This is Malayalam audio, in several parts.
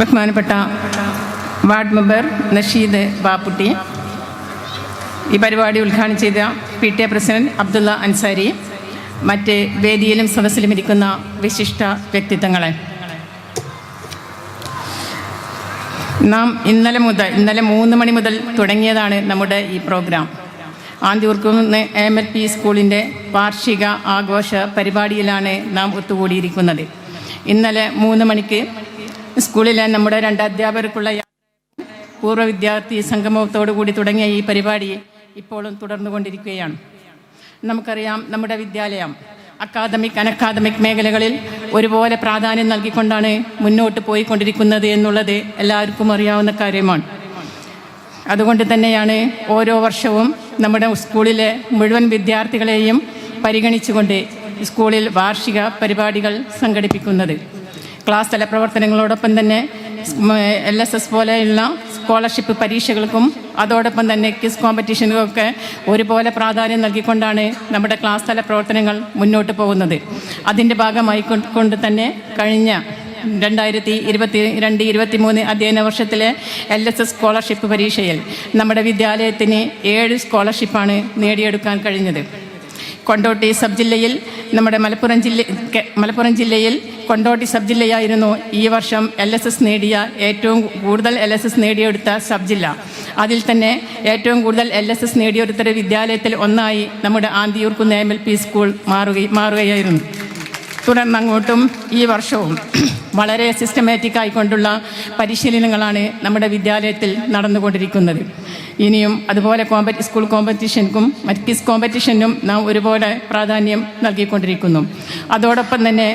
ബഹുമാനപ്പെട്ട വാർഡ് മെമ്പർ നഷീദ് ബാപ്പുട്ടി. ഈ പരിപാടി ഉദ്ഘാടനം ചെയ്ത P T A president Abdulla Ansari. മറ്റ് വേദിയിലും സദസ്സിലും ഇരിക്കുന്ന വിശിഷ്ട വ്യക്തിത്വങ്ങളെ. നാം ഇന്നലെ മുതൽ ഇന്നലെ മൂന്ന് മണി മുതൽ തുടങ്ങിയതാണ് നമ്മുടെ ഈ programme. Anthiyurkunnu M L P സ്കൂളിന്റെ വാർഷിക ആഘോഷ പരിപാടിയിലാണ് നാം ഒത്തുകൂടിയിരിക്കുന്നത്. ഇന്നലെ മൂന്ന് മണിക്ക് സ്കൂളിലെ നമ്മുടെ രണ്ട് അധ്യാപകർക്കുള്ള പൂർവ വിദ്യാർത്ഥി സംഗമത്തോടു കൂടി തുടങ്ങിയ ഈ പരിപാടി ഇപ്പോഴും തുടർന്നുകൊണ്ടിരിക്കുകയാണ്. നമുക്കറിയാം നമ്മുടെ വിദ്യാലയം അക്കാദമിക് അനക്കാദമിക് മേഖലകളിൽ ഒരുപോലെ പ്രാധാന്യം നൽകിക്കൊണ്ടാണ് മുന്നോട്ട് പോയിക്കൊണ്ടിരിക്കുന്നത് എന്നുള്ളത് എല്ലാവർക്കും അറിയാവുന്ന കാര്യമാണ്. അതുകൊണ്ട് തന്നെയാണ് ഓരോ വർഷവും നമ്മുടെ സ്കൂളിലെ മുഴുവൻ വിദ്യാർത്ഥികളെയും പരിഗണിച്ചുകൊണ്ട് സ്കൂളിൽ വാർഷിക പരിപാടികൾ സംഘടിപ്പിക്കുന്നത്. ക്ലാസ് തല പ്രവർത്തനങ്ങളോടൊപ്പം തന്നെ എൽ എസ് എസ് പോലെയുള്ള സ്കോളർഷിപ്പ് പരീക്ഷകൾക്കും അതോടൊപ്പം തന്നെ ക്വിസ് കോമ്പറ്റീഷനുകൾക്ക് ഒരുപോലെ പ്രാധാന്യം നൽകിക്കൊണ്ടാണ് നമ്മുടെ ക്ലാസ് തല പ്രവർത്തനങ്ങൾ മുന്നോട്ട് പോകുന്നത്. അതിന്റെ ഭാഗമായി കൊണ്ട് തന്നെ കഴിഞ്ഞ രണ്ടായിരത്തി ഇരുപത്തി രണ്ട് ഇരുപത്തി മൂന്ന് അധ്യയന വർഷത്തിലെ എൽ എസ് എസ് സ്കോളർഷിപ്പ് പരീക്ഷയിൽ നമ്മുടെ വിദ്യാലയത്തിന് ഏഴ് സ്കോളർഷിപ്പാണ് നേടിയെടുക്കാൻ കഴിഞ്ഞത്. കൊണ്ടോട്ടി സബ് ജില്ലയിൽ നമ്മുടെ മലപ്പുറം ജില്ല മലപ്പുറം ജില്ലയിൽ കൊണ്ടോട്ടി സബ് ജില്ലയായിരുന്നു ഈ വർഷം എൽ എസ് എസ് നേടിയ ഏറ്റവും കൂടുതൽ എൽ എസ് എസ് നേടിയെടുത്ത സബ് ജില്ല. അതിൽ തന്നെ ഏറ്റവും കൂടുതൽ എൽ എസ് എസ് നേടിയെടുത്ത വിദ്യാലയത്തിൽ ഒന്നായി നമ്മുടെ Anthiyurkunnu M L P school മാറുകയും മാറുകയായിരുന്നു. തുടർന്ന് അങ്ങോട്ടും ഈ വർഷവും വളരെ സിസ്റ്റമാറ്റിക് ആയിക്കൊണ്ടുള്ള പരിശീലനങ്ങളാണ് നമ്മുടെ വിദ്യാലയത്തിൽ നടന്നുകൊണ്ടിരിക്കുന്നത്. ഇനിയും അതുപോലെ കോമ്പറ്റി സ്കൂൾ കോമ്പറ്റീഷനും മറ്റ് ക്വിസ് കോമ്പറ്റീഷനും നാം ഒരുപോലെ പ്രാധാന്യം നൽകിക്കൊണ്ടിരിക്കുന്നു. അതോടൊപ്പം തന്നെ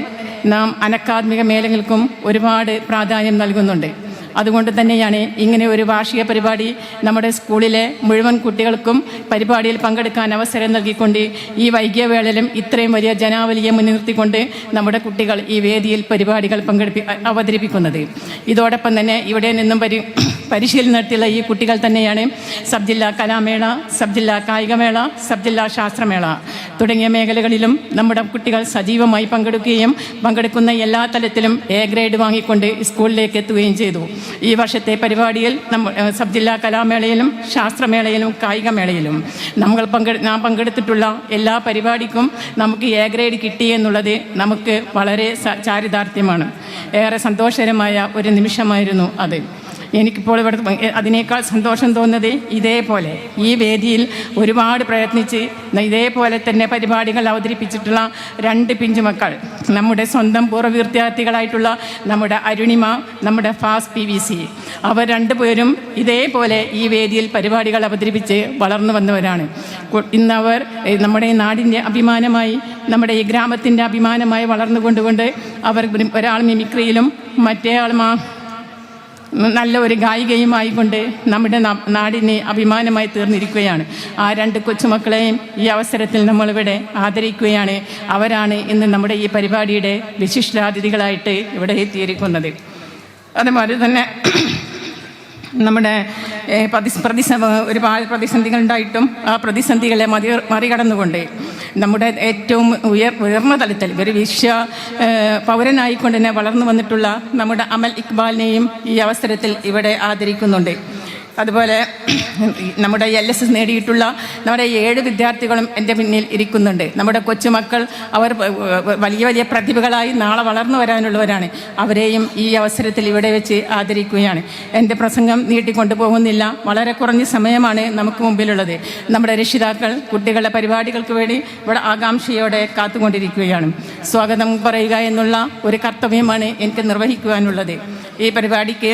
നാം അനക്കാത്മിക മേളകൾക്കും ഒരുപാട് പ്രാധാന്യം നൽകുന്നുണ്ട്. അതുകൊണ്ട് തന്നെയാണ് ഇങ്ങനെ ഒരു വാർഷിക പരിപാടി നമ്മുടെ സ്കൂളിലെ മുഴുവൻ കുട്ടികൾക്കും പരിപാടിയിൽ പങ്കെടുക്കാൻ അവസരം നൽകിക്കൊണ്ട് ഈ വൈകിയ വേളയിലും ഇത്രയും വലിയ ജനാവലിയെ മുൻനിർത്തിക്കൊണ്ട് നമ്മുടെ കുട്ടികൾ ഈ വേദിയിൽ പരിപാടികൾ പങ്കെടുപ്പി അവതരിപ്പിക്കുന്നത്. ഇതോടൊപ്പം തന്നെ ഇവിടെ നിന്നും പരി പരിശീലനം നടത്തിയുള്ള ഈ കുട്ടികൾ തന്നെയാണ്. സബ് ജില്ലാ കലാമേള സബ് ജില്ലാ കായികമേള സബ് ജില്ലാ ശാസ്ത്രമേള തുടങ്ങിയ മേഖലകളിലും നമ്മുടെ കുട്ടികൾ സജീവമായി പങ്കെടുക്കുകയും പങ്കെടുക്കുന്ന എല്ലാ തലത്തിലും എ ഗ്രേഡ് വാങ്ങിക്കൊണ്ട് സ്കൂളിലേക്ക് എത്തുകയും ചെയ്തു. ഈ വർഷത്തെ പരിപാടിയിൽ നമ്മ സബ് ജില്ലാ കലാമേളയിലും ശാസ്ത്രമേളയിലും കായികമേളയിലും നമ്മൾ പങ്കെ നാം പങ്കെടുത്തിട്ടുള്ള എല്ലാ പരിപാടിക്കും നമുക്ക് എ ഗ്രേഡ് കിട്ടി എന്നുള്ളത് നമുക്ക് വളരെ ചാരിതാർത്ഥ്യമാണ്. ഏറെ സന്തോഷകരമായ ഒരു നിമിഷമായിരുന്നു അത്. എനിക്കിപ്പോൾ ഇവിടെ അതിനേക്കാൾ സന്തോഷം തോന്നുന്നത് ഇതേപോലെ. ഈ വേദിയിൽ ഒരുപാട് പ്രയത്നിച്ച് ഇതേപോലെ തന്നെ പരിപാടികൾ അവതരിപ്പിച്ചിട്ടുള്ള രണ്ട് പിഞ്ചുമക്കൾ നമ്മുടെ സ്വന്തം പൂർവ വിദ്യാർത്ഥികളായിട്ടുള്ള നമ്മുടെ അരുണിമ നമ്മുടെ ഫാസ് പി വി സി. അവർ രണ്ടുപേരും ഇതേപോലെ ഈ വേദിയിൽ പരിപാടികൾ അവതരിപ്പിച്ച് വളർന്നു വന്നവരാണ്. ഇന്നവർ നമ്മുടെ നാടിന്റെ അഭിമാനമായി നമ്മുടെ ഈ ഗ്രാമത്തിന്റെ അഭിമാനമായി വളർന്നു കൊണ്ടുകൊണ്ട് അവർ ഒരാൾ മിമിക്രിയിലും മറ്റേ ആൾ മാ നല്ല ഒരു ഗായികയുമായിക്കൊണ്ട് നമ്മുടെ നാടിനെ അഭിമാനമായി തീർന്നിരിക്കുകയാണ്. ആ രണ്ട് കൊച്ചുമക്കളെയും ഈ അവസരത്തിൽ നമ്മളിവിടെ ആദരിക്കുകയാണ്. അവരാണ് ഇന്ന് നമ്മുടെ ഈ പരിപാടിയുടെ വിശിഷ്ടാതിഥികളായിട്ട് ഇവിടെ എത്തിയിരിക്കുന്നത്. അതുപോലെ തന്നെ നമ്മുടെ ഏഹ്, പ്രതി പ്രതിസ ഒരുപാട് പ്രതിസന്ധികൾ ഉണ്ടായിട്ടും ആ പ്രതിസന്ധികളെ മതി മറികടന്നുകൊണ്ട് നമ്മുടെ ഏറ്റവും ഉയർ ഉയർന്ന തലത്തിൽ ഒരു വിശ്വ പൗരനായിക്കൊണ്ട് തന്നെ വളർന്നു വന്നിട്ടുള്ള നമ്മുടെ അമൽ ഇക്ബാലിനെയും ഈ അവസരത്തിൽ ഇവിടെ ആദരിക്കുന്നുണ്ട്. അതുപോലെ നമ്മുടെ എൽ എസ് എസ് നേടിയിട്ടുള്ള നമ്മുടെ ഏഴ് വിദ്യാർത്ഥികളും എന്റെ പിന്നിൽ ഇരിക്കുന്നുണ്ട്. നമ്മുടെ കൊച്ചുമക്കൾ അവർ വലിയ വലിയ പ്രതിഭകളായി നാളെ വളർന്നു വരാനുള്ളവരാണ്. അവരെയും ഈ അവസരത്തിൽ ഇവിടെ വെച്ച് ആദരിക്കുകയാണ്. എന്റെ പ്രസംഗം നീട്ടിക്കൊണ്ടു പോകുന്നില്ല. വളരെ കുറഞ്ഞ സമയമാണ് നമുക്ക് മുമ്പിലുള്ളത്. നമ്മുടെ രക്ഷിതാക്കൾ കുട്ടികളുടെ പരിപാടികൾക്ക് വേണ്ടി ഇവിടെ ആകാംക്ഷയോടെ കാത്തുകൊണ്ടിരിക്കുകയാണ്. സ്വാഗതം പറയുക എന്നുള്ള ഒരു കർത്തവ്യമാണ് എനിക്ക് നിർവഹിക്കുവാനുള്ളത്. ഈ പരിപാടിക്ക്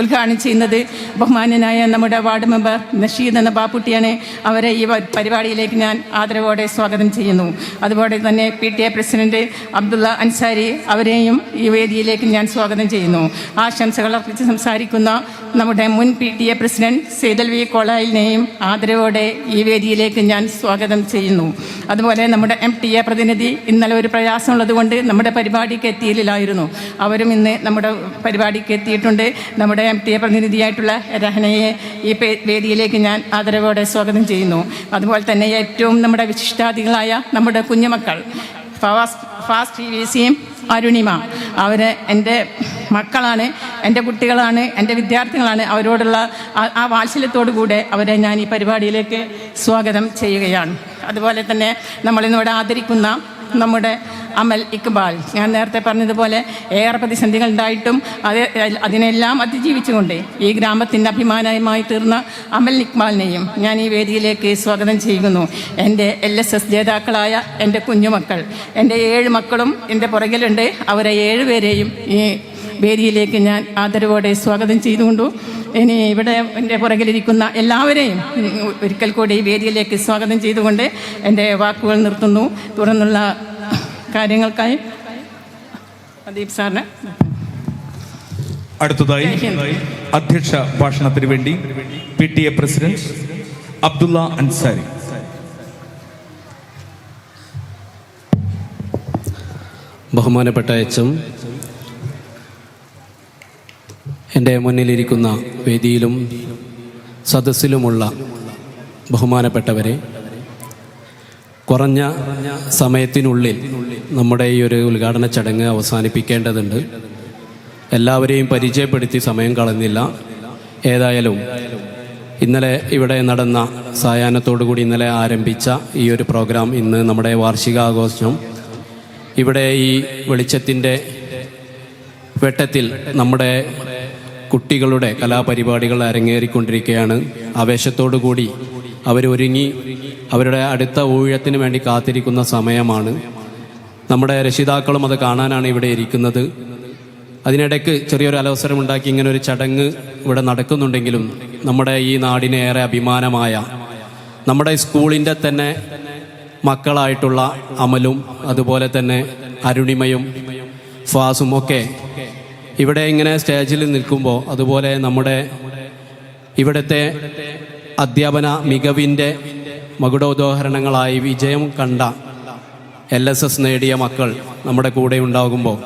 ഉദ്ഘാടനം ചെയ്യുന്നത് ബഹുമാന്യനായ നമ്മുടെ വാർഡ് മെമ്പർ നഷീദ് എന്ന ബാപ്പുട്ടിയാണ്. അവരെ ഈ പരിപാടിയിലേക്ക് ഞാൻ ആദരവോടെ സ്വാഗതം ചെയ്യുന്നു. അതുപോലെ തന്നെ P T A president Abdulla Ansari അവരെയും ഈ വേദിയിലേക്ക് ഞാൻ സ്വാഗതം ചെയ്യുന്നു. ആശംസകൾ അർപ്പിച്ച് സംസാരിക്കുന്ന നമ്മുടെ മുൻ P T A president Saithal V കോളായിലിനെയും ആദരവോടെ ഈ വേദിയിലേക്ക് ഞാൻ സ്വാഗതം ചെയ്യുന്നു. അതുപോലെ നമ്മുടെ എം ടി എ പ്രതിനിധി ഇന്നലെ ഒരു പ്രയാസമുള്ളത് കൊണ്ട് നമ്മുടെ പരിപാടിക്ക് എത്തിയില്ലായിരുന്നു. അവരും ഇന്ന് നമ്മുടെ പരിപാടിക്ക് എത്തിയിട്ടുണ്ട്. നമ്മുടെ എ. പ്രതിനിധിയായിട്ടുള്ള രഹനയെ ഈ വേദിയിലേക്ക് ഞാൻ ആദരവോടെ സ്വാഗതം ചെയ്യുന്നു. അതുപോലെ തന്നെ ഏറ്റവും നമ്മുടെ വിശിഷ്ടാതികളായ നമ്മുടെ കുഞ്ഞുമക്കൾ ഫാസ്റ്റ് ഫാസ്റ്റ് ടി. വി. സിയും അരുണിമ. അവർ എന്റെ മക്കളാണ് എന്റെ കുട്ടികളാണ് എന്റെ വിദ്യാർത്ഥികളാണ്. അവരോടുള്ള ആ വാത്സല്യത്തോടു കൂടെ അവരെ ഞാൻ ഈ പരിപാടിയിലേക്ക് സ്വാഗതം ചെയ്യുകയാണ്. അതുപോലെ തന്നെ നമ്മളിന്നിവിടെ ആദരിക്കുന്ന നമ്മുടെ അമൽ ഇക്ബാൽ. ഞാൻ നേരത്തെ പറഞ്ഞതുപോലെ ഏറെ പ്രതിസന്ധികൾ ഉണ്ടായിട്ടും അത് അതിനെല്ലാം അതിജീവിച്ചുകൊണ്ട് ഈ ഗ്രാമത്തിന്റെ അഭിമാനമായി തീർന്ന അമൽ ഇക്ബാലിനെയും ഞാൻ ഈ വേദിയിലേക്ക് സ്വാഗതം ചെയ്യുന്നു. എന്റെ എൽ എസ് എസ് ജേതാക്കളായ എന്റെ കുഞ്ഞുമക്കൾ എന്റെ ഏഴ് മക്കളും എന്റെ പുറകിലുണ്ട്. അവരെ ഏഴുപേരെയും ഈ വേദിയിലേക്ക് ഞാൻ ആദരവോടെ സ്വാഗതം ചെയ്തുകൊണ്ടു. ഇനി ഇവിടെ എന്റെ പുറകിലിരിക്കുന്ന എല്ലാവരെയും ഒരിക്കൽ കൂടി വേദിയിലേക്ക് സ്വാഗതം ചെയ്തുകൊണ്ട് എന്റെ വാക്കുകൾ നിർത്തുന്നു. തുടർന്നുള്ള കാര്യങ്ങൾക്കായി പ്രദീപ് സാറിന് അടുത്തതായി അധ്യക്ഷ ഭാഷണത്തിന് വേണ്ടി P T A president Abdulla Ansari. ബഹുമാനപ്പെട്ട എച്ചും എന്റെ മുന്നിലിരിക്കുന്ന വേദിയിലും സദസ്സിലുമുള്ള ബഹുമാനപ്പെട്ടവരെ കുറഞ്ഞ സമയത്തിനുള്ളിൽ നമ്മുടെ ഈ ഒരു ഉദ്ഘാടന ചടങ്ങ് അവസാനിപ്പിക്കേണ്ടതുണ്ട്. എല്ലാവരെയും പരിചയപ്പെടുത്തി സമയം കളഞ്ഞില്ല. ഏതായാലും ഇന്നലെ ഇവിടെ നടന്ന സായാഹ്നത്തോടുകൂടി ഇന്നലെ ആരംഭിച്ച ഈ ഒരു പ്രോഗ്രാം ഇന്ന് നമ്മുടെ വാർഷികാഘോഷം. ഇവിടെ ഈ വെളിച്ചത്തിന്റെ വെട്ടത്തിൽ നമ്മുടെ കുട്ടികളുടെ കലാപരിപാടികൾ അരങ്ങേറിക്കൊണ്ടിരിക്കുകയാണ് ആവേശത്തോടു കൂടി അവരൊരുങ്ങി അവരുടെ അടുത്ത ഊഴത്തിന് വേണ്ടി കാത്തിരിക്കുന്ന സമയമാണ്. നമ്മുടെ രക്ഷിതാക്കളും അത് കാണാനാണ് ഇവിടെ ഇരിക്കുന്നത്. അതിനിടയ്ക്ക് ചെറിയൊരു അലവസരമുണ്ടാക്കി ഇങ്ങനെ ഒരു ചടങ്ങ് ഇവിടെ നടക്കുന്നുണ്ടെങ്കിലും നമ്മുടെ ഈ നാടിന് ഏറെ അഭിമാനമായ നമ്മുടെ സ്കൂളിന്റെ തന്നെ മക്കളായിട്ടുള്ള അമലും അതുപോലെ തന്നെ അരുണിമയും ഫാസും ഒക്കെ ഇവിടെ ഇങ്ങനെ സ്റ്റേജിൽ നിൽക്കുമ്പോൾ അതുപോലെ നമ്മുടെ ഇവിടുത്തെ അധ്യാപന മികവിന്റെ മകുടോദാഹരണങ്ങളായി വിജയം കണ്ട എൽ എസ് എസ് നേടിയ മക്കൾ നമ്മുടെ കൂടെ ഉണ്ടാകുമ്പോൾ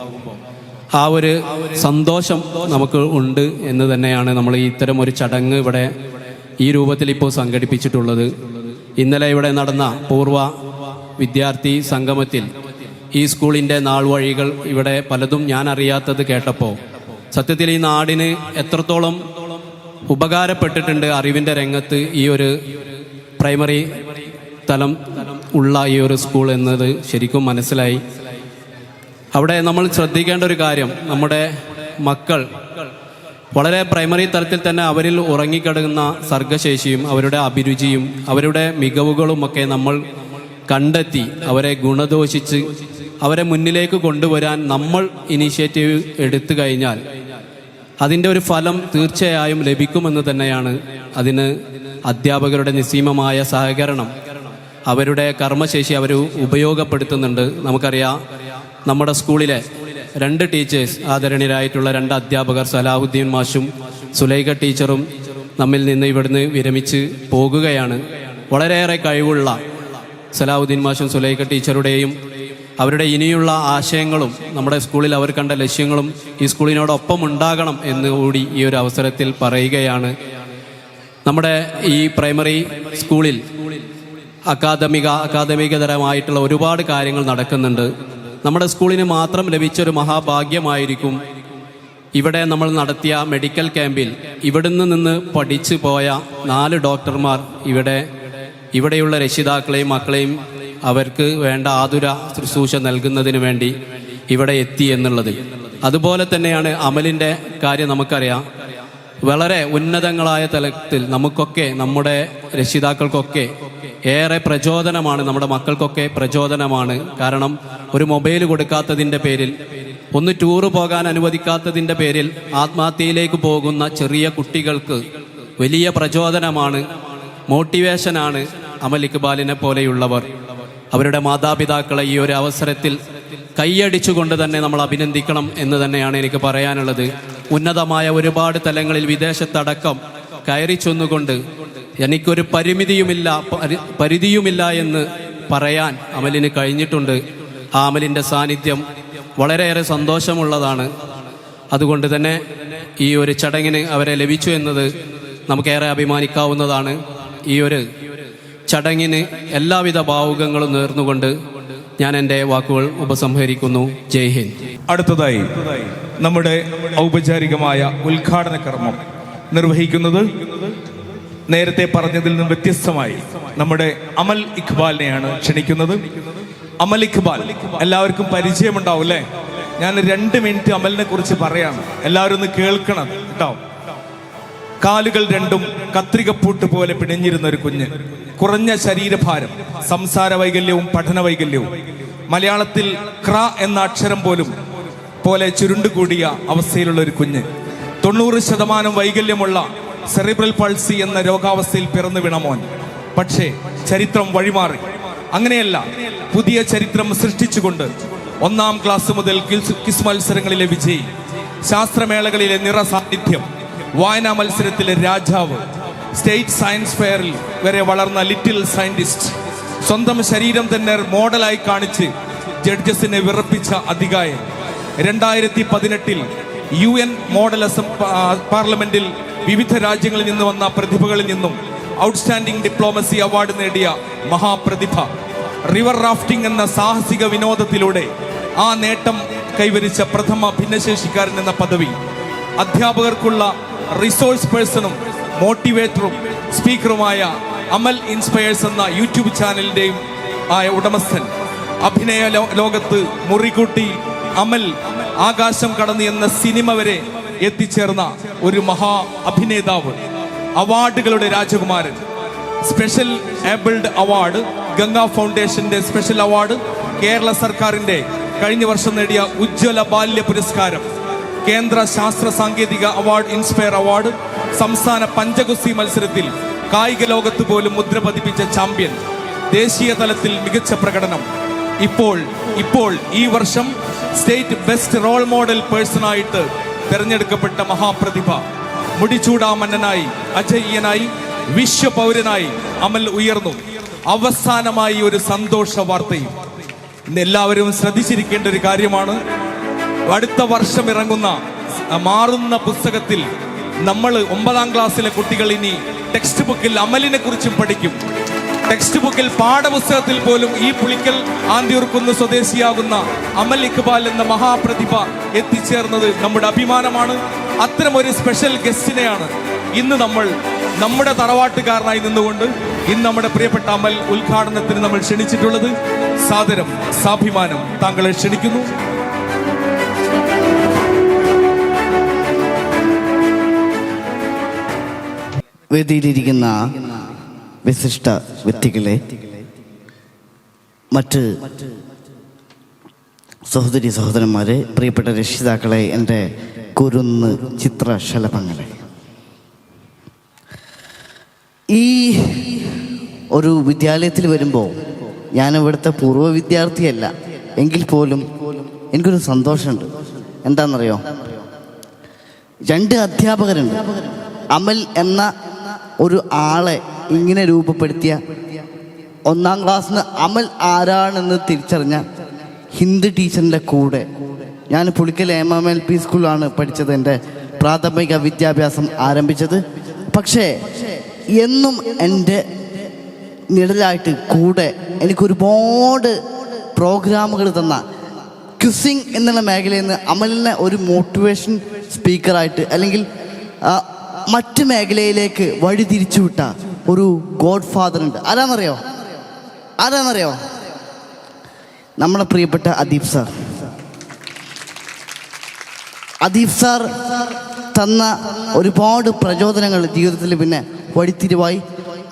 ആ ഒരു സന്തോഷം നമുക്ക് ഉണ്ട് എന്ന് തന്നെയാണ് നമ്മൾ ഇത്തരം ഒരു ചടങ്ങ് ഇവിടെ ഈ രൂപത്തിൽ ഇപ്പോൾ സംഘടിപ്പിച്ചിട്ടുള്ളത്. ഇന്നലെ ഇവിടെ നടന്ന പൂർവ വിദ്യാർത്ഥി സംഗമത്തിൽ ഈ സ്കൂളിന്റെ നാൾ വഴികൾ ഇവിടെ പലതും ഞാൻ അറിയാത്തത് കേട്ടപ്പോൾ സത്യത്തിൽ ഈ നാടിന് എത്രത്തോളം ഉപകാരപ്പെട്ടിട്ടുണ്ട് അറിവിന്റെ രംഗത്ത് ഈ ഒരു പ്രൈമറി തലം ഉള്ള ഈ ഒരു സ്കൂൾ എന്നത് ശരിക്കും മനസ്സിലായി. അവിടെ നമ്മൾ ശ്രദ്ധിക്കേണ്ട ഒരു കാര്യം നമ്മുടെ മക്കൾ വളരെ പ്രൈമറി തലത്തിൽ തന്നെ അവരിൽ ഉറങ്ങിക്കിടക്കുന്ന സർഗശേഷിയും അവരുടെ അഭിരുചിയും അവരുടെ മികവുകളും ഒക്കെ നമ്മൾ കണ്ടെത്തി അവരെ ഗുണദോഷിച്ച് അവരെ മുന്നിലേക്ക് കൊണ്ടുവരാൻ നമ്മൾ ഇനീഷ്യേറ്റീവ് എടുത്തു കഴിഞ്ഞാൽ അതിന്റെ ഒരു ഫലം തീർച്ചയായും ലഭിക്കുമെന്ന് തന്നെയാണ് അതിന് അധ്യാപകരുടെ നിസ്സീമമായ സഹകരണം. അവരുടെ കർമ്മശേഷി അവർ ഉപയോഗപ്പെടുത്തുന്നുണ്ട്. നമുക്കറിയാം നമ്മുടെ സ്കൂളിലെ രണ്ട് ടീച്ചേഴ്സ് ആദരണീയരായിട്ടുള്ള രണ്ട് അധ്യാപകർ സലാഹുദ്ദീൻ മാഷും സുലൈഖ ടീച്ചറും നമ്മിൽ നിന്ന് ഇവിടുന്ന് വിരമിച്ച് പോകുകയാണ്. വളരെയേറെ കഴിവുള്ള സലാഹുദ്ദീൻ മാഷും സുലൈഖ ടീച്ചറുടെയും അവരുടെ ഇനിയുള്ള ആശയങ്ങളും നമ്മുടെ സ്കൂളിൽ അവർ കണ്ട ലക്ഷ്യങ്ങളും ഈ സ്കൂളിനോടൊപ്പം ഉണ്ടാകണം എന്ന് കൂടി ഈ ഒരു അവസരത്തിൽ പറയുകയാണ്. നമ്മുടെ ഈ പ്രൈമറി സ്കൂളിൽ അക്കാദമിക അക്കാദമികതരമായിട്ടുള്ള ഒരുപാട് കാര്യങ്ങൾ നടക്കുന്നുണ്ട്. നമ്മുടെ സ്കൂളിന് മാത്രം ലഭിച്ചൊരു മഹാഭാഗ്യമായിരിക്കും ഇവിടെ നമ്മൾ നടത്തിയ മെഡിക്കൽ ക്യാമ്പിൽ ഇവിടുന്ന് നിന്ന് പഠിച്ചു പോയ നാല് ഡോക്ടർമാർ ഇവിടെ ഇവിടെയുള്ള രക്ഷിതാക്കളെയും മക്കളെയും അവർക്ക് വേണ്ട ആതുര ശുശ്രൂഷ നൽകുന്നതിന് വേണ്ടി ഇവിടെ എത്തി എന്നുള്ളത്. അതുപോലെ തന്നെയാണ് അമലിന്റെ കാര്യം നമുക്കറിയാം. വളരെ ഉന്നതങ്ങളായ തലത്തിൽ നമുക്കൊക്കെ നമ്മുടെ രക്ഷിതാക്കൾക്കൊക്കെ ഏറെ പ്രചോദനമാണ് നമ്മുടെ മക്കൾക്കൊക്കെ പ്രചോദനമാണ്. കാരണം ഒരു മൊബൈൽ കൊടുക്കാത്തതിന്റെ പേരിൽ ഒന്ന് ടൂറ് പോകാൻ അനുവദിക്കാത്തതിന്റെ പേരിൽ ആത്മഹത്യയിലേക്ക് പോകുന്ന ചെറിയ കുട്ടികൾക്ക് വലിയ പ്രചോദനമാണ് മോട്ടിവേഷനാണ് അമൽ ഇക്ബാലിനെ പോലെയുള്ളവർ. അവരുടെ മാതാപിതാക്കളെ ഈ ഒരു അവസരത്തിൽ കൈയടിച്ചുകൊണ്ട് തന്നെ നമ്മൾ അഭിനന്ദിക്കണം എന്ന് തന്നെയാണ് എനിക്ക് പറയാനുള്ളത്. ഉന്നതമായ ഒരുപാട് തലങ്ങളിൽ വിദേശത്തടക്കം കയറി ചെന്നുകൊണ്ട് എനിക്കൊരു പരിമിതിയുമില്ല പരി- പരിധിയുമില്ല എന്ന് പറയാൻ അമലിന് കഴിഞ്ഞിട്ടുണ്ട്. ആ അമലിന്റെ സാന്നിധ്യം വളരെയേറെ സന്തോഷമുള്ളതാണ്. അതുകൊണ്ട് തന്നെ ഈ ഒരു ചടങ്ങിന് അവരെ ലഭിച്ചു എന്നത് നമുക്കേറെ അഭിമാനിക്കാവുന്നതാണ്. ഈ ഒരു ചടങ്ങിന് എല്ലാവിധ ഭാവുകങ്ങളും നേർന്നുകൊണ്ട് ഞാൻ എന്റെ വാക്കുകൾ ഉപസംഹരിക്കുന്നു. ജയ് ഹിന്ദ്. അടുത്തതായി നമ്മുടെ ഔപചാരികമായ ഉദ്ഘാടന കർമ്മം നിർവഹിക്കുന്നത് നേരത്തെ പറഞ്ഞതിൽ നിന്നും വ്യത്യസ്തമായി നമ്മുടെ അമൽ ഇഖ്ബാലിനെയാണ് ക്ഷണിക്കുന്നത്. അമൽ ഇഖ്ബാൽ എല്ലാവർക്കും പരിചയമുണ്ടാവും അല്ലേ? ഞാൻ രണ്ട് മിനിറ്റ് അമലിനെ കുറിച്ച് പറയാം. എല്ലാവരും ഒന്ന് കേൾക്കണം കേട്ടോ. കാലുകൾ രണ്ടും കത്രികപ്പൂട്ട് പോലെ പിണഞ്ഞിരുന്ന ഒരു കുഞ്ഞ്. കുറഞ്ഞ ശരീരഭാരം സംസാര വൈകല്യവും പഠന വൈകല്യവും. മലയാളത്തിൽ ക്ര എന്ന അക്ഷരം പോലും പോലെ ചുരുണ്ടുകൂടിയ അവസ്ഥയിലുള്ള ഒരു കുഞ്ഞ്. തൊണ്ണൂറ് ശതമാനം വൈകല്യമുള്ള സെറിബ്രൽ പൾസി എന്ന രോഗാവസ്ഥയിൽ പിറന്നു വിണമോൻ പക്ഷേ ചരിത്രം വഴിമാറി. അങ്ങനെയല്ല പുതിയ ചരിത്രം സൃഷ്ടിച്ചുകൊണ്ട് ഒന്നാം ക്ലാസ് മുതൽ കിസ് മത്സരങ്ങളിലെ വിജയി. ശാസ്ത്രമേളകളിലെ നിറ സാന്നിധ്യം വായനാ മത്സരത്തിലെ രാജാവ് സ്റ്റേറ്റ് സയൻസ് ഫെയറിൽ വരെ വളർന്ന ലിറ്റിൽ സയന്റിസ്റ്റ് സ്വന്തം ശരീരം തന്നെ മോഡലായി കാണിച്ച് ജഡ്ജസിനെ വിറപ്പിച്ച അധികായൻ രണ്ടായിരത്തി പതിനെട്ടിൽ യു എൻ മോഡൽ പാർലമെന്റിൽ വിവിധ രാജ്യങ്ങളിൽ നിന്ന് വന്ന പ്രതിഭകളിൽ നിന്നും ഔട്ട്സ്റ്റാൻഡിംഗ് ഡിപ്ലോമസി അവാർഡ് നേടിയ മഹാപ്രതിഭ. റിവർ റാഫ്റ്റിംഗ് എന്ന സാഹസിക വിനോദത്തിലൂടെ ആ നേട്ടം കൈവരിച്ച പ്രഥമ ഭിന്നശേഷിക്കാരൻ എന്ന പദവി. അധ്യാപകർക്കുള്ള റിസോഴ്സ് പേഴ്സണും മോട്ടിവേറ്ററും സ്പീക്കറുമായ അമൽ ഇൻസ്പയേഴ്സ് എന്ന യൂട്യൂബ് ചാനലിന്റെയും ആയ ഉടമസ്ഥൻ അഭിനയ ലോകത്ത് മുറികൂട്ടി അമൽ ആകാശം കടന്നു എന്ന സിനിമ വരെ എത്തിച്ചേർന്ന ഒരു മഹാ അഭിനേതാവ് അവാർഡുകളുടെ രാജകുമാരൻ. സ്പെഷ്യൽ ഏബിൾഡ് അവാർഡ് ഗംഗാ ഫൗണ്ടേഷന്റെ സ്പെഷ്യൽ അവാർഡ് കേരള സർക്കാരിന്റെ കഴിഞ്ഞ വർഷം നേടിയ ഉജ്ജ്വല ബാല്യ പുരസ്കാരം. കേന്ദ്ര ശാസ്ത്ര സാങ്കേതിക അവാർഡ് ഇൻസ്പയർ അവാർഡ് സംസ്ഥാന പഞ്ചഗുസ്തി മത്സരത്തിൽ കായിക ലോകത്ത് പോലും മുദ്ര പതിപ്പിച്ച ചാമ്പ്യൻ ദേശീയ തലത്തിൽ മികച്ച പ്രകടനം. ഇപ്പോൾ ഇപ്പോൾ ഈ വർഷം സ്റ്റേറ്റ് ബെസ്റ്റ് റോൾ മോഡൽ പേഴ്സണായിട്ട് തിരഞ്ഞെടുക്കപ്പെട്ട മഹാപ്രതിഭ മുടിച്ചൂടാമന്നനായി അജയ്യനായി വിശ്വപൗരനായി അമൽ ഉയർന്നു. അവസാനമായി ഒരു സന്തോഷ വാർത്തയും. എല്ലാവരും ശ്രദ്ധിച്ചിരിക്കേണ്ട ഒരു കാര്യമാണ് അടുത്ത വർഷം ഇറങ്ങുന്ന മാറുന്ന പുസ്തകത്തിൽ നമ്മൾ ഒമ്പതാം ക്ലാസ്സിലെ കുട്ടികൾ ഇനി ടെക്സ്റ്റ് ബുക്കിൽ അമലിനെ കുറിച്ചും പഠിക്കും. ടെക്സ്റ്റ് ബുക്കിൽ പാഠപുസ്തകത്തിൽ പോലും ഈ പുളിക്കൽ ആന്തിയൂർക്കുന്ന് സ്വദേശിയാകുന്ന അമൽ ഇഖ്ബാൽ എന്ന മഹാപ്രതിഭ എത്തിച്ചേർന്നത് നമ്മുടെ അഭിമാനമാണ്. അത്തരം ഒരു സ്പെഷ്യൽ ഗസ്റ്റിനെയാണ് ഇന്ന് നമ്മൾ നമ്മുടെ തറവാട്ടുകാരനായി നിന്നുകൊണ്ട് ഇന്ന് നമ്മുടെ പ്രിയപ്പെട്ട അമൽ ഉദ്ഘാടനത്തിന് നമ്മൾ ക്ഷണിച്ചിട്ടുള്ളത്. സാദരം സാഭിമാനം താങ്കളെ ക്ഷണിക്കുന്നു. വേദിയിലിരിക്കുന്ന വിശിഷ്ട വ്യക്തികളെ മറ്റ് സഹോദരി സഹോദരന്മാരെ പ്രിയപ്പെട്ട രക്ഷിതാക്കളെ എന്റെ കുരുന്ന് ചിത്രശലഭങ്ങളെ. ഈ ഒരു വിദ്യാലയത്തിൽ വരുമ്പോൾ ഞാൻ ഇവിടുത്തെ പൂർവ വിദ്യാർത്ഥിയല്ല. എങ്കിൽ പോലും എനിക്കൊരു സന്തോഷമുണ്ട്. എന്താണെന്നറിയോ? രണ്ട് അധ്യാപകരുണ്ട്. അമൽ എന്ന ഒരു ആളെ ഇങ്ങനെ രൂപപ്പെടുത്തിയ ഒന്നാം ക്ലാസ്സിന് അമൽ ആരാണെന്ന് തിരിച്ചറിഞ്ഞ ഹിന്ദി ടീച്ചറിന്റെ കൂടെ ഞാൻ Pulikkal M M L P സ്കൂളിലാണ് പഠിച്ചത് എന്റെ പ്രാഥമിക വിദ്യാഭ്യാസം ആരംഭിച്ചത്. പക്ഷേ എന്നും എന്റെ നിഴലായിട്ട് കൂടെ എനിക്കൊരുപാട് പ്രോഗ്രാമുകൾ തന്ന ക്യുസിങ് എന്നുള്ള മേഖലയിൽ നിന്ന് അമലിനെ ഒരു മോട്ടിവേഷൻ സ്പീക്കറായിട്ട് അല്ലെങ്കിൽ മറ്റ് മേഖലയിലേക്ക് വഴി തിരിച്ചുവിട്ട ഒരു ഗോഡ് ഫാദർ ഉണ്ട്. ആരാന്നറിയോ ആരാന്നറിയോ നമ്മുടെ പ്രിയപ്പെട്ട അദീപ് സാർ. അദീപ് സാർ തന്ന ഒരുപാട് പ്രചോദനങ്ങൾ ജീവിതത്തിൽ പിന്നെ വഴിത്തിരിവായി.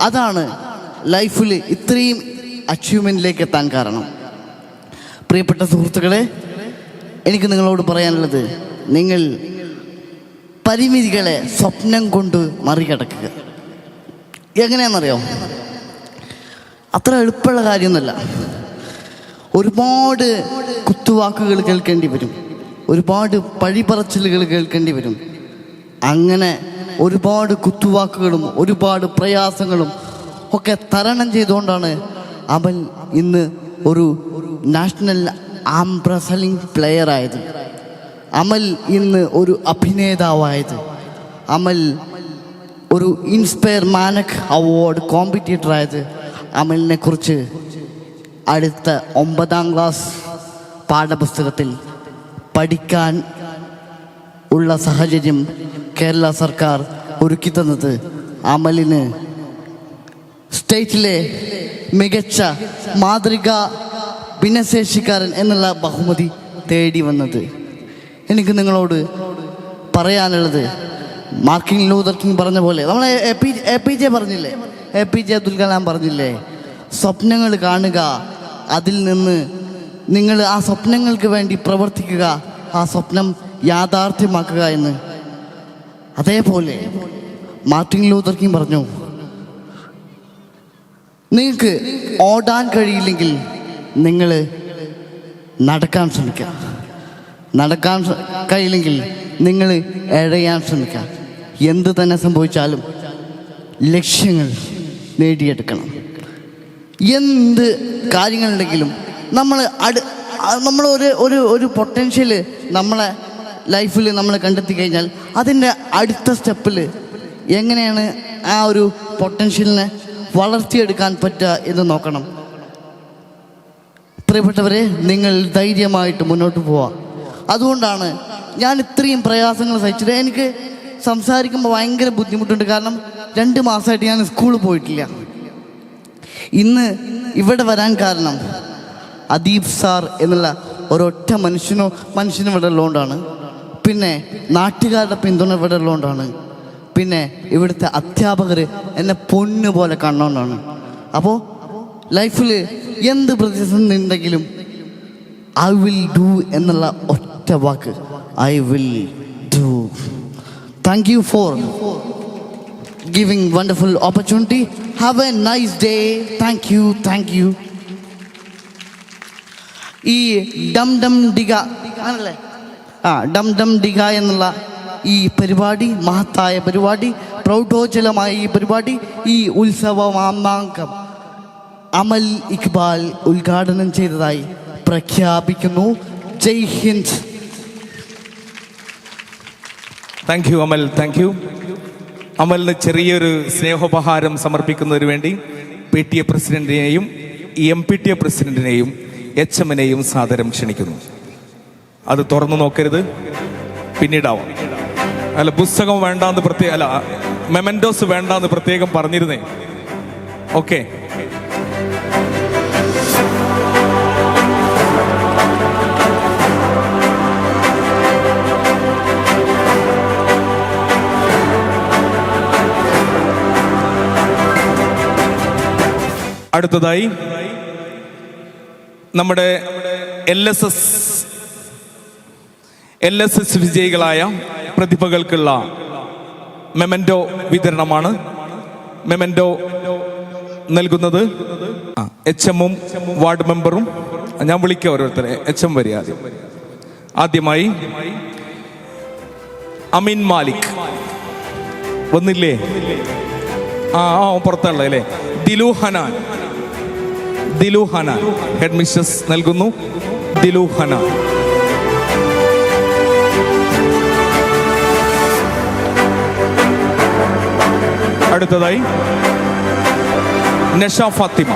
അതാണ് ലൈഫിൽ ഇത്രയും അച്ചീവ്മെന്റിലേക്ക് എത്താൻ കാരണം. പ്രിയപ്പെട്ട സുഹൃത്തുക്കളെ എനിക്ക് നിങ്ങളോട് പറയാനുള്ളത് നിങ്ങൾ പരിമിതികളെ സ്വപ്നം കൊണ്ട് മറികടക്കുക. എങ്ങനെയാണെന്നറിയോ? അത്ര എളുപ്പമുള്ള കാര്യമൊന്നുമല്ല. ഒരുപാട് കുത്തുവാക്കുകൾ കേൾക്കേണ്ടി വരും. ഒരുപാട് പഴിപറച്ചിലുകൾ കേൾക്കേണ്ടി വരും. അങ്ങനെ ഒരുപാട് കുത്തുവാക്കുകളും ഒരുപാട് പ്രയാസങ്ങളും ഒക്കെ തരണം ചെയ്തുകൊണ്ടാണ് അവൻ ഇന്ന് ഒരു നാഷണൽ ആംബ്രസലിംഗ് പ്ലെയർ ആയത് അമൽ ഇന്ന് ഒരു അഭിനേതാവായത്. അമൽ ഒരു ഇൻസ്പയർ മാനക് അവാർഡ് കോമ്പറ്റീറ്റർ ആയത് അമലിനെ കുറിച്ച് അടുത്ത ഒമ്പതാം ക്ലാസ് പാഠപുസ്തകത്തിൽ പഠിക്കാൻ ഉള്ള സാഹചര്യം കേരള സർക്കാർ ഒരുക്കി തന്നത്. അമലിന് സ്റ്റേറ്റിലെ മികച്ച മാതൃക ഭിന്നശേഷിക്കാരൻ എന്നുള്ള ബഹുമതി തേടി വന്നത്. എനിക്ക് നിങ്ങളോട് പറയാനുള്ളത്. മാർക്കിൻ ലൂതർ കിങ് പറഞ്ഞ പോലെ നമ്മൾ A P A P J പറഞ്ഞില്ലേ? A P J Abdul Kalam പറഞ്ഞില്ലേ? സ്വപ്നങ്ങൾ കാണുക അതിൽ നിന്ന് നിങ്ങൾ ആ സ്വപ്നങ്ങൾക്ക് വേണ്ടി പ്രവർത്തിക്കുക ആ സ്വപ്നം യാഥാർത്ഥ്യമാക്കുക എന്ന്. അതേപോലെ മാർട്ടിൻ ലൂതർ കിങ് പറഞ്ഞു നിങ്ങൾക്ക് ഓടാൻ കഴിയില്ലെങ്കിൽ നിങ്ങൾ നടക്കാൻ ശ്രമിക്കുക നടക്കാൻ കഴിയില്ലെങ്കിൽ നിങ്ങൾ എഴയാൻ ശ്രമിക്കുക എന്ത് തന്നെ സംഭവിച്ചാലും ലക്ഷ്യങ്ങൾ നേടിയെടുക്കണം. എന്ത് കാര്യങ്ങളുണ്ടെങ്കിലും നമ്മൾ അടു നമ്മൾ ഒരു ഒരു ഒരു പൊട്ടൻഷ്യൽ നമ്മളെ ലൈഫിൽ നമ്മൾ കണ്ടെത്തി കഴിഞ്ഞാൽ അതിന്റെ അടുത്ത സ്റ്റെപ്പിൽ എങ്ങനെയാണ് ആ ഒരു പൊട്ടൻഷ്യലിനെ വളർത്തിയെടുക്കാൻ പറ്റുക എന്ന് നോക്കണം. പ്രിയപ്പെട്ടവരെ നിങ്ങൾ ധൈര്യമായിട്ട് മുന്നോട്ട് പോവാം. അതുകൊണ്ടാണ് ഞാൻ ഇത്രയും പ്രയാസങ്ങൾ സഹിച്ചത്. എനിക്ക് സംസാരിക്കുമ്പോൾ ഭയങ്കര ബുദ്ധിമുട്ടുണ്ട്. കാരണം രണ്ട് മാസമായിട്ട് ഞാൻ സ്കൂളിൽ പോയിട്ടില്ല. ഇന്ന് ഇവിടെ വരാൻ കാരണം അദീപ് സാർ എന്നുള്ള ഒരൊറ്റ മനുഷ്യനോ മനുഷ്യനും ഇവിടെ ഉള്ളതുകൊണ്ടാണ് പിന്നെ നാട്ടുകാരുടെ പിന്തുണ ഇവിടെ ഉള്ളതുകൊണ്ടാണ് പിന്നെ ഇവിടുത്തെ അധ്യാപകർ എന്നെ പൊന്നു പോലെ കണ്ണുകൊണ്ടാണ് അപ്പോൾ ലൈഫിൽ എന്ത് പ്രതിസന്ധി ഉണ്ടെങ്കിലും ഐ വിൽ ഡു എന്നുള്ള ഒറ്റ വാക്ക്. I will do thank you for giving wonderful opportunity have a nice day thank you thank you ഈ ഡം ഡം ഡിഗ ആണല്ലേ? ആ ഡം ഡം ഡിഗ എന്നുള്ള ഈ പരിപാടി മഹത്തായ പരിപാടി പ്രൗഢോജ്വലമായ ഈ പരിപാടി ഈ ഉത്സവമാമാങ്കം അമൽ ഇക്ബാൽ ഉദ്ഘാടനം ചെയ്തതായി പ്രഖ്യാപിക്കുന്നു. Jai Hind. Thank you Amal thank you അമലിന് ചെറിയൊരു സ്നേഹോപഹാരം സമർപ്പിക്കുന്നതിന് വേണ്ടി പി ടി എ പ്രസിഡന്റിനെയും എം പി ടി എ പ്രസിഡന്റിനെയും എച്ച് എമ്മിനെയും സാദരം ക്ഷണിക്കുന്നു. അത് തുറന്നു നോക്കരുത്. പിന്നീടാവാം. അല്ല പുസ്തകം വേണ്ടാന്ന് പ്രത്യേക അല്ല മെമൻഡോസ് വേണ്ടാന്ന് പ്രത്യേകം പറഞ്ഞിരുന്നേ. ഓക്കെ അടുത്തതായി നമ്മുടെ L S S L S S വിജയികളായ പ്രതിഭകൾക്കുള്ള മെമൻഡോ വിതരണമാണ്. മെമൻഡോ നൽകുന്നത്. എച്ച് എമ്മും വാർഡ് മെമ്പറും. ഞാൻ വിളിക്കാം ഓരോരുത്തരെ. എച്ച് എം വരിക ആദ്യം. ആദ്യമായി അമീൻ മാലിക്. വന്നില്ലേ? ആ ആ പുറത്തുള്ള അല്ലേ ദിലു ഹനാൻ ദിലു ഹനാൻ ഹെഡ് മിസ്റ്റസ് നൽകുന്നു. ദിലു ഹനാൻ അടുത്തതായി നഷ ഫാത്തിമ.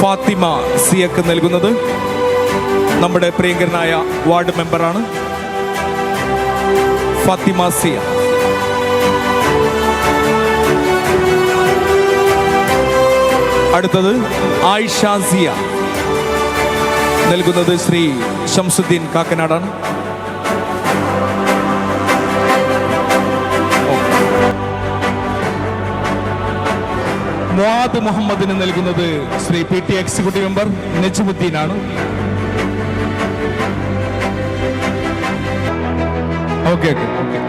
ഫാത്തിമ സിയക്ക് നൽകുന്നത് നമ്മുടെ പ്രിയങ്കരനായ വാർഡ് മെമ്പറാണ് ഫാത്തിമ സിയ. അടുത്തത് ആയിഷാസിയ നൽകുന്നത് ശ്രീ ഷംസുദ്ദീൻ കാക്കനാടാണ്. മുഹമ്മദിന് നൽകുന്നത് Shri P T executive member നജുമുദ്ദീനാണ്. Okay okay okay.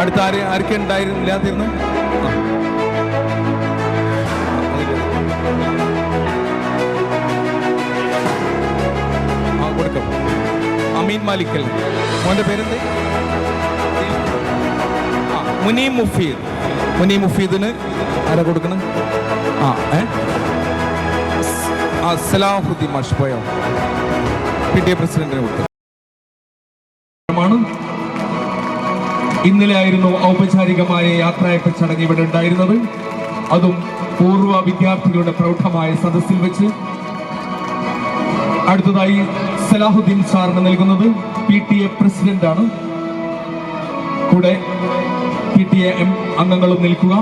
അടുത്ത ആര് ആർക്കെ ഉണ്ടായിരുന്നില്ലാതിരുന്നു അമീൻ മാലിക്കൽ. മോന്റെ പേരെന്ത്? മുനീം മുഫീദ്. മുനീം മുഫീദിന് ആരാ കൊടുക്കണം? ആ ഏ? ആ സലാഹുദ്ദീൻ മാഷ് പോയോ? പി ടി എ പ്രസിഡന്റിന് കൊടുത്തു ഇന്നലെ ആയിരുന്നു ഔപചാരികമായ യാത്രയപ്പ് ചടങ്ങ് ഇവിടെ ഉണ്ടായിരുന്നത്. അതും പൂർവ വിദ്യാർത്ഥികളുടെ പ്രൗഢമായ സദസ്സിൽ വെച്ച്. അടുത്തതായി സലാഹുദ്ദീൻ സാറിന് നൽകുന്നത് പി ടി എ പ്രസിഡന്റാണ്. കൂടെ പി ടി എ എം അംഗങ്ങളും നിൽക്കുക.